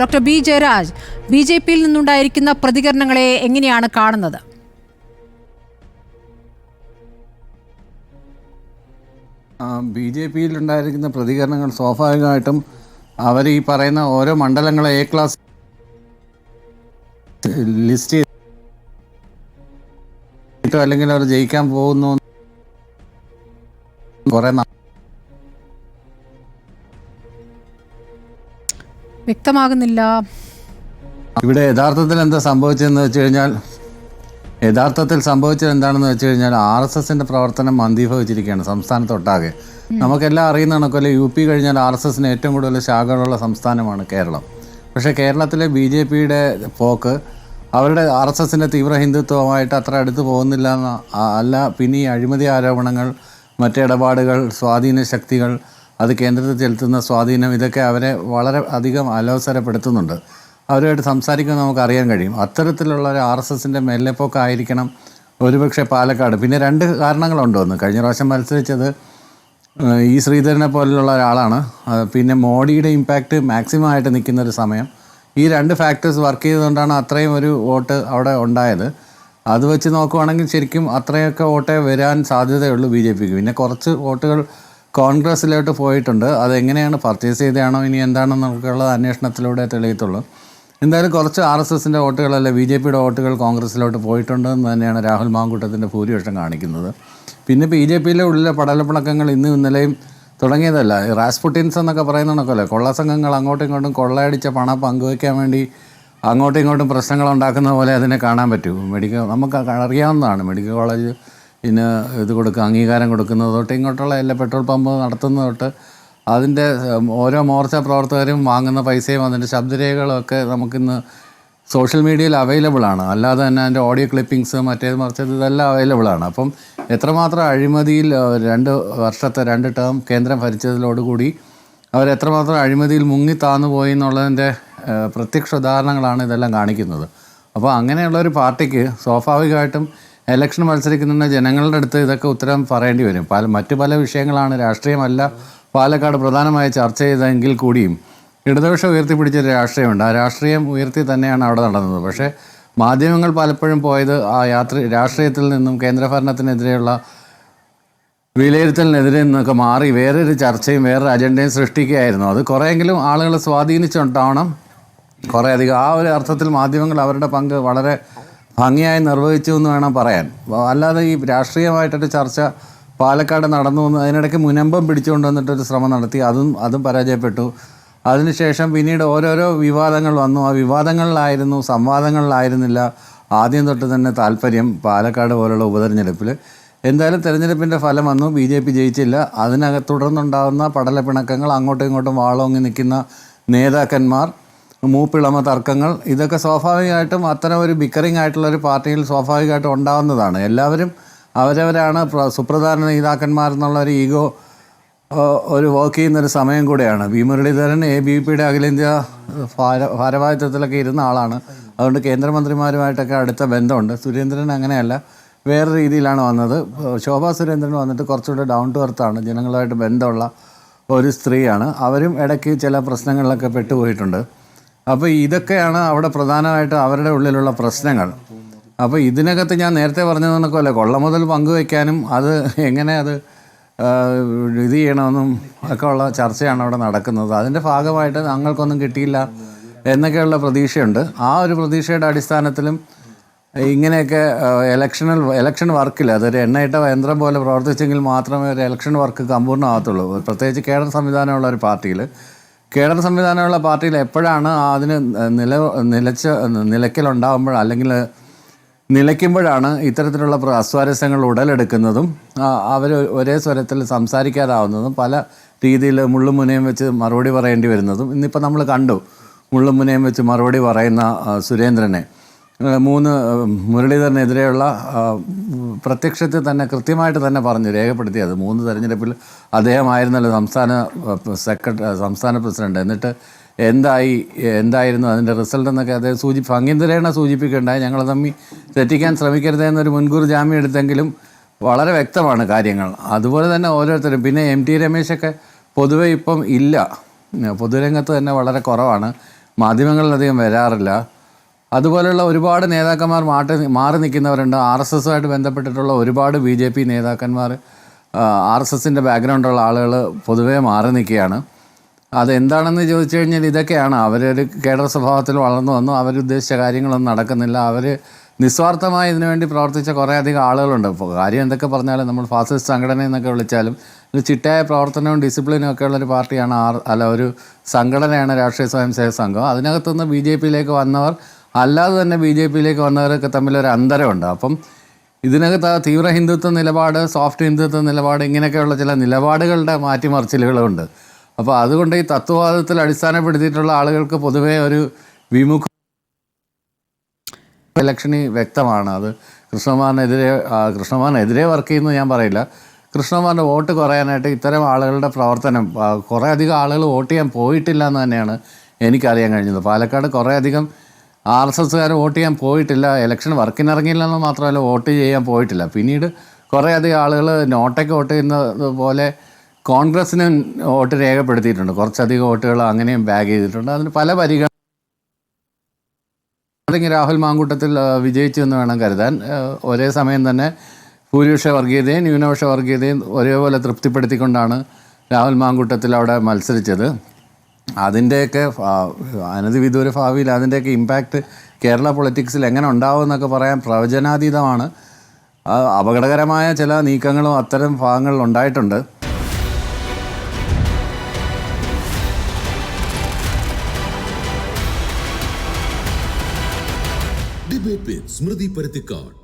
Doctor B Jayaraj B J പിയിൽ നിന്നുണ്ടായിരിക്കുന്ന പ്രതികരണങ്ങളെ എങ്ങനെയാണ് കാണുന്നത്? ബി ജെ പിയിൽ ഉണ്ടായിരിക്കുന്ന പ്രതികരണങ്ങൾ സ്വാഭാവികമായിട്ടും അവർ ഈ പറയുന്ന ഓരോ മണ്ഡലങ്ങളെ എ ക്ലാസ് ലിസ്റ്റ് ചെയ്തിട്ടോ അല്ലെങ്കിൽ അവർ ജയിക്കാൻ പോകുന്നു കുറെ വ്യക്തമാകുന്നില്ല. ഇവിടെ യഥാർത്ഥത്തിൽ എന്താ സംഭവിച്ചതെന്ന് വെച്ച് കഴിഞ്ഞാൽ യഥാർത്ഥത്തിൽ സംഭവിച്ചത് എന്താണെന്ന് വെച്ച് കഴിഞ്ഞാൽ ആർ എസ് എസിന്റെ പ്രവർത്തനം മന്ദീഭവിച്ചിരിക്കുകയാണ് സംസ്ഥാനത്തൊട്ടാകെ. നമുക്കെല്ലാം അറിയുന്ന കണക്കല്ല യു പി കഴിഞ്ഞാൽ ആർ എസ് എസിന് ഏറ്റവും കൂടുതൽ ശാഖകളുള്ള സംസ്ഥാനമാണ് കേരളം. പക്ഷേ കേരളത്തിലെ ബി ജെ പിയുടെ പോക്ക് അവരുടെ ആർ എസ് എസിന്റെ തീവ്ര ഹിന്ദുത്വമായിട്ട് അത്ര അടുത്ത് പോകുന്നില്ല എന്ന അല്ല പിന്നെ ഈ അഴിമതി ആരോപണങ്ങൾ മറ്റിടപാടുകൾ സ്വാധീന ശക്തികൾ അത് കേന്ദ്രത്തിൽ ചെലുത്തുന്ന സ്വാധീനം ഇതൊക്കെ അവരെ വളരെ അധികം അലോസരപ്പെടുത്തുന്നുണ്ട്. അവരുമായിട്ട് സംസാരിക്കുമ്പോൾ നമുക്ക് അറിയാൻ കഴിയും. അത്തരത്തിലുള്ള ഒരു ആർ എസ് എസിന്റെ മെല്ലെപ്പോക്കായിരിക്കണം ഒരുപക്ഷെ പാലക്കാട്. പിന്നെ രണ്ട് കാരണങ്ങളുണ്ട് ഒന്ന്. കഴിഞ്ഞ പ്രാവശ്യം മത്സരിച്ചത് ഈ ശ്രീധരനെ പോലുള്ള ഒരാളാണ്. പിന്നെ മോഡിയുടെ ഇമ്പാക്റ്റ് മാക്സിമം ആയിട്ട് നിൽക്കുന്ന ഒരു സമയം. ഈ രണ്ട് ഫാക്ടേഴ്സ് വർക്ക് ചെയ്തുകൊണ്ടാണ് അത്രയും ഒരു വോട്ട് അവിടെ ഉണ്ടായത്. അത് വെച്ച് നോക്കുവാണെങ്കിൽ ശരിക്കും അത്രയൊക്കെ വോട്ടേ വരാൻ സാധ്യതയുള്ളൂ ബി ജെ പിക്ക്. പിന്നെ കുറച്ച് വോട്ടുകൾ കോൺഗ്രസ്സിലോട്ട് പോയിട്ടുണ്ട്. അതെങ്ങനെയാണ് പർച്ചേസ് ചെയ്തതാണോ ഇനി എന്താണെന്ന് നമുക്കുള്ള അന്വേഷണത്തിലൂടെ തെളിയത്തുള്ളൂ. എന്തായാലും കുറച്ച് ആർ എസ് എസിന്റെ വോട്ടുകളല്ല ബി ജെ പിയുടെ വോട്ടുകൾ കോൺഗ്രസ്സിലോട്ട് പോയിട്ടുണ്ടെന്ന് തന്നെയാണ് രാഹുൽ മാങ്കൂട്ടത്തിന്റെ ഭൂരിപക്ഷം കാണിക്കുന്നത്. പിന്നെ ബി ജെ പിയിലെ ഉള്ളിലെ പടലപ്പിണക്കങ്ങൾ ഇന്നും ഇന്നലെയും തുടങ്ങിയതല്ല. റാസ്പുട്ടിൻസ് എന്നൊക്കെ പറയുന്നതൊക്കെ കണക്കല്ലേ? കൊള്ളസംഘങ്ങൾ അങ്ങോട്ടും ഇങ്ങോട്ടും കൊള്ളയടിച്ച പണം പങ്കുവയ്ക്കാൻ വേണ്ടി അങ്ങോട്ടും ഇങ്ങോട്ടും പ്രശ്നങ്ങൾ ഉണ്ടാക്കുന്ന പോലെ അതിനെ കാണാൻ പറ്റും. മെഡിക്കൽ നമുക്ക് അറിയാവുന്നതാണ് മെഡിക്കൽ കോളേജ് പിന്നെ ഇത് കൊടുക്കുക അംഗീകാരം കൊടുക്കുന്നത് തൊട്ട് ഇങ്ങോട്ടുള്ള എല്ലാ പെട്രോൾ പമ്പ് നടത്തുന്നത് തൊട്ട് അതിന്റെ ഓരോ മോർച്ച പ്രവർത്തകരും വാങ്ങുന്ന പൈസയും അതിന്റെ ശബ്ദരേഖകളൊക്കെ നമുക്കിന്ന് സോഷ്യൽ മീഡിയയിൽ അവൈലബിൾ ആണ്. അല്ലാതെ തന്നെ അതിന്റെ ഓഡിയോ ക്ലിപ്പിങ്സ് മറ്റേത് മറിച്ചത് ഇതെല്ലാം അവൈലബിൾ ആണ്. അപ്പം എത്രമാത്രം അഴിമതിയിൽ രണ്ട് വർഷത്തെ രണ്ട് ടേം കേന്ദ്രം ഭരിച്ചതിലോടുകൂടി അവരെത്രമാത്രം അഴിമതിയിൽ മുങ്ങി താന്നു പോയി എന്നുള്ളതിന്റെ പ്രത്യക്ഷ ഉദാഹരണങ്ങളാണ് ഇതെല്ലാം കാണിക്കുന്നത്. അപ്പോൾ അങ്ങനെയുള്ള ഒരു പാർട്ടിക്ക് സ്വാഭാവികമായിട്ടും ഇലക്ഷൻ മത്സരിക്കുന്ന ജനങ്ങളുടെ അടുത്ത് ഇതൊക്കെ ഉത്തരം പറയേണ്ടി വരും. പല മറ്റു പല വിഷയങ്ങളാണ് രാഷ്ട്രീയമല്ല പാലക്കാട് പ്രധാനമായി ചർച്ച ചെയ്തതെങ്കിൽ കൂടിയും ഇടതുപക്ഷം ഉയർത്തിപ്പിടിച്ച രാഷ്ട്രീയമുണ്ട്. ആ രാഷ്ട്രീയം ഉയർത്തി തന്നെയാണ് അവിടെ നടന്നത്. പക്ഷേ മാധ്യമങ്ങൾ പലപ്പോഴും പോയത് ആ യാത്ര രാഷ്ട്രീയത്തിൽ നിന്നും കേന്ദ്രഭരണത്തിനെതിരെയുള്ള വിലയിരുത്തലിനെതിരെ നിന്നൊക്കെ മാറി വേറൊരു ചർച്ചയും വേറൊരു അജണ്ടയും സൃഷ്ടിക്കുകയായിരുന്നു. അത് കുറേയെങ്കിലും ആളുകളെ സ്വാധീനിച്ചുണ്ടാവണം. കുറേ അധികം ആ ഒരു അർത്ഥത്തിൽ മാധ്യമങ്ങൾ അവരുടെ പങ്ക് വളരെ ഭംഗിയായി നിർവഹിച്ചു എന്ന് വേണം പറയാൻ. അല്ലാതെ ഈ രാഷ്ട്രീയമായിട്ടൊരു ചർച്ച പാലക്കാട് നടന്നു എന്ന് അതിനിടയ്ക്ക് മുനമ്പം പിടിച്ചുകൊണ്ട് വന്നിട്ടൊരു ശ്രമം നടത്തി. അതും അതും പരാജയപ്പെട്ടു. അതിനുശേഷം പിന്നീട് ഓരോരോ വിവാദങ്ങൾ വന്നു. ആ വിവാദങ്ങളിലായിരുന്നു സംവാദങ്ങളിലായിരുന്നില്ല ആദ്യം തൊട്ട് തന്നെ താല്പര്യം പാലക്കാട് പോലുള്ള ഉപതെരഞ്ഞെടുപ്പിൽ. എന്തായാലും തെരഞ്ഞെടുപ്പിന്റെ ഫലം വന്നു. ബി ജെ പി ജയിച്ചില്ല. അതിനകത്ത് തുടർന്നുണ്ടാകുന്ന പടലപ്പിണക്കങ്ങൾ അങ്ങോട്ടും ഇങ്ങോട്ടും വാളോങ്ങി നിൽക്കുന്ന നേതാക്കന്മാർ മൂപ്പിളമ തർക്കങ്ങൾ ഇതൊക്കെ സ്വാഭാവികമായിട്ടും അത്തരം ഒരു ബിക്കറിംഗ് ആയിട്ടുള്ള ഒരു പാർട്ടിയിൽ സ്വാഭാവികമായിട്ടും ഉണ്ടാകുന്നതാണ് എല്ലാവരും അവരവരാണ് സുപ്രധാന നേതാക്കന്മാർ എന്നുള്ള ഒരു ഈഗോ ഒരു വർക്ക് ചെയ്യുന്നൊരു സമയം കൂടെയാണ്. വി മുരളീധരൻ എ ബി പിയുടെ അഖിലേന്ത്യാ ഭാര ഭാരവാഹിത്വത്തിലൊക്കെ ഇരുന്ന ആളാണ്. അതുകൊണ്ട് കേന്ദ്രമന്ത്രിമാരുമായിട്ടൊക്കെ അടുത്ത ബന്ധമുണ്ട്. സുരേന്ദ്രൻ അങ്ങനെയല്ല വേറെ രീതിയിലാണ് വന്നത്. ശോഭാ സുരേന്ദ്രൻ വന്നിട്ട് കുറച്ചുകൂടെ ഡൗൺ ടു എർത്താണ് ജനങ്ങളുമായിട്ട് ബന്ധമുള്ള ഒരു സ്ത്രീയാണ്. അവരും ഇടയ്ക്ക് ചില പ്രശ്നങ്ങളിലൊക്കെ പെട്ടുപോയിട്ടുണ്ട്. അപ്പോൾ ഇതൊക്കെയാണ് അവിടെ പ്രധാനമായിട്ട് അവരുടെ ഉള്ളിലുള്ള പ്രശ്നങ്ങൾ. അപ്പോൾ ഇതിനകത്ത് ഞാൻ നേരത്തെ പറഞ്ഞത് കണക്കല്ല കൊള്ള മുതൽ പങ്കുവയ്ക്കാനും അത് എങ്ങനെ അത് ഇത് ചെയ്യണമെന്നും ഒക്കെ ഉള്ള ചർച്ചയാണ് അവിടെ നടക്കുന്നത്. അതിന്റെ ഭാഗമായിട്ട് ഞങ്ങൾക്കൊന്നും കിട്ടിയില്ല എന്നൊക്കെയുള്ള പ്രതീക്ഷയുണ്ട്. ആ ഒരു പ്രതീക്ഷയുടെ അടിസ്ഥാനത്തിലും ഇങ്ങനെയൊക്കെ ഇലക്ഷനിൽ ഇലക്ഷൻ വർക്കിൽ അതൊരു എണ്ണയിട്ട യന്ത്രം പോലെ പ്രവർത്തിച്ചെങ്കിൽ മാത്രമേ ഒരു ഇലക്ഷൻ വർക്ക് സമ്പൂർണമാകത്തുള്ളൂ പ്രത്യേകിച്ച് കേഡർ സംവിധാനമുള്ള ഒരു പാർട്ടിയിൽ കേഡർ സംവിധാനമുള്ള പാർട്ടിയിൽ എപ്പോഴാണ് അതിന് നില നിലച്ച നിലയ്ക്കലുണ്ടാകുമ്പോൾ അല്ലെങ്കിൽ നിലയ്ക്കുമ്പോഴാണ് ഇത്തരത്തിലുള്ള അസ്വാരസ്യങ്ങൾ ഉടലെടുക്കുന്നതും അവർ ഒരേ സ്വരത്തിൽ സംസാരിക്കാതാവുന്നതും പല രീതിയിൽ മുള്ളും മുനയും വെച്ച് മറുപടി പറയേണ്ടി വരുന്നതും. ഇന്നിപ്പോൾ നമ്മൾ കണ്ടു മുള്ളും മുനയും വെച്ച് മറുപടി പറയുന്ന സുരേന്ദ്രനെ. മൂന്ന് മുരളീധരനെതിരെയുള്ള പ്രത്യക്ഷത്തിൽ തന്നെ കൃത്യമായിട്ട് തന്നെ പറഞ്ഞു രേഖപ്പെടുത്തിയത് മൂന്ന് തെരഞ്ഞെടുപ്പിൽ അദ്ദേഹമായിരുന്നല്ലോ സംസ്ഥാന സെക്രട്ടറി സംസ്ഥാന പ്രസിഡന്റ്. എന്നിട്ട് എന്തായി എന്തായിരുന്നു അതിന്റെ റിസൾട്ട് എന്നൊക്കെ അദ്ദേഹം സൂചി ഭംഗിന്തരേണ സൂചിപ്പിക്കേണ്ടായി ഞങ്ങൾ തമ്മിൽ തെറ്റിക്കാൻ ശ്രമിക്കരുത് എന്നൊരു മുൻകൂർ ജാമ്യം എടുത്തെങ്കിലും വളരെ വ്യക്തമാണ് കാര്യങ്ങൾ. അതുപോലെ തന്നെ ഓരോരുത്തരും. പിന്നെ എം ടി രമേശൊക്കെ പൊതുവെ ഇപ്പം ഇല്ല. പൊതുരംഗത്ത് തന്നെ വളരെ കുറവാണ്. മാധ്യമങ്ങളിലധികം വരാറില്ല. അതുപോലെയുള്ള ഒരുപാട് നേതാക്കന്മാർ മാറ്റി മാറി നിൽക്കുന്നവരുണ്ട്. ആർ എസ് എസുമായിട്ട് ബന്ധപ്പെട്ടിട്ടുള്ള ഒരുപാട് ബി ജെ പി നേതാക്കന്മാർ ആർ എസ് എസിന്റെ ബാക്ക്ഗ്രൗണ്ടുള്ള ആളുകൾ പൊതുവേ മാറി നിൽക്കുകയാണ്. അതെന്താണെന്ന് ചോദിച്ചു കഴിഞ്ഞാൽ ഇതൊക്കെയാണ്. അവരൊരു കേഡർ സ്വഭാവത്തിൽ വളർന്നു വന്നു. അവരുദ്ദേശിച്ച കാര്യങ്ങളൊന്നും നടക്കുന്നില്ല. അവർ നിസ്വാർത്ഥമായി ഇതിനുവേണ്ടി പ്രവർത്തിച്ച കുറേ അധികം ആളുകളുണ്ട്. കാര്യം എന്തൊക്കെ പറഞ്ഞാലും നമ്മൾ ഫാസിസ്റ്റ് സംഘടന എന്നൊക്കെ വിളിച്ചാലും ഒരു ചിട്ടയായ പ്രവർത്തനവും ഡിസിപ്ലിനും ഒക്കെ ഉള്ളൊരു പാർട്ടിയാണ് ആർ അല്ല ഒരു സംഘടനയാണ് രാഷ്ട്രീയ സ്വയം സേവക സംഘം. അതിനകത്തുനിന്ന് ബി ജെ പിയിലേക്ക് വന്നവർ അല്ലാതെ തന്നെ ബി ജെ പിയിലേക്ക് വന്നവരൊക്കെ തമ്മിലൊരു അന്തരമുണ്ട്. അപ്പം ഇതിനകത്ത് ആ തീവ്ര ഹിന്ദുത്വ നിലപാട് സോഫ്റ്റ് ഹിന്ദുത്വ നിലപാട് ഇങ്ങനെയൊക്കെയുള്ള ചില നിലപാടുകളുടെ മാറ്റിമറിച്ചിലുകളുണ്ട്. അപ്പോൾ അതുകൊണ്ട് ഈ തത്വവാദത്തിൽ അടിസ്ഥാനപ്പെടുത്തിയിട്ടുള്ള ആളുകൾക്ക് പൊതുവേ ഒരു വിമുഖ ഇലക്ഷനി വ്യക്തമാണ്. അത് കൃഷ്ണമാറിനെതിരെ കൃഷ്ണമാറിനെതിരെ വർക്ക് ചെയ്യുന്നു ഞാൻ പറയില്ല. കൃഷ്ണമാറിന്റെ വോട്ട് കുറയാനായിട്ട് ഇത്തരം ആളുകളുടെ പ്രവർത്തനം കുറേ അധികം ആളുകൾ വോട്ട് ചെയ്യാൻ പോയിട്ടില്ല എന്ന് തന്നെയാണ് എനിക്കറിയാൻ കഴിഞ്ഞത്. പാലക്കാട് കുറേ അധികം ആർ എസ് എസ്സുകാർ വോട്ട് ചെയ്യാൻ പോയിട്ടില്ല. ഇലക്ഷൻ വർക്കിനിറങ്ങിയില്ല എന്ന് മാത്രമല്ല വോട്ട് ചെയ്യാൻ പോയിട്ടില്ല. പിന്നീട് കുറേയധികം ആളുകൾ നോട്ടയ്ക്ക് വോട്ട് ചെയ്യുന്നത് പോലെ കോൺഗ്രസ്സിന് വോട്ട് രേഖപ്പെടുത്തിയിട്ടുണ്ട്. കുറച്ചധികം വോട്ടുകൾ അങ്ങനെയും ബാഗ് ചെയ്തിട്ടുണ്ട്. അതിന് പല പരിഗണന രാഹുൽ മാങ്കൂട്ടത്തിൽ വിജയിച്ചു എന്ന് വേണം കരുതാൻ. ഒരേ സമയം തന്നെ ഭൂരിപക്ഷ വർഗീയതയും ന്യൂനപക്ഷ വർഗീയതയും ഒരേപോലെ തൃപ്തിപ്പെടുത്തിക്കൊണ്ടാണ് രാഹുൽ മാങ്കൂട്ടത്തിൽ അവിടെ മത്സരിച്ചത്. അതിന്റെയൊക്കെ അനധി അനധിവിദൂര ഭാവിയിൽ അതിന്റെയൊക്കെ ഇമ്പാക്റ്റ് കേരള പൊളിറ്റിക്സിൽ എങ്ങനെ ഉണ്ടാവും എന്നൊക്കെ പറയാൻ പ്രവചനാതീതമാണ്. അപകടകരമായ ചില നീക്കങ്ങളും അത്തരം ഭാഗങ്ങളിൽ ഉണ്ടായിട്ടുണ്ട്. സ്മൃതി പരുത്തിക്കാട്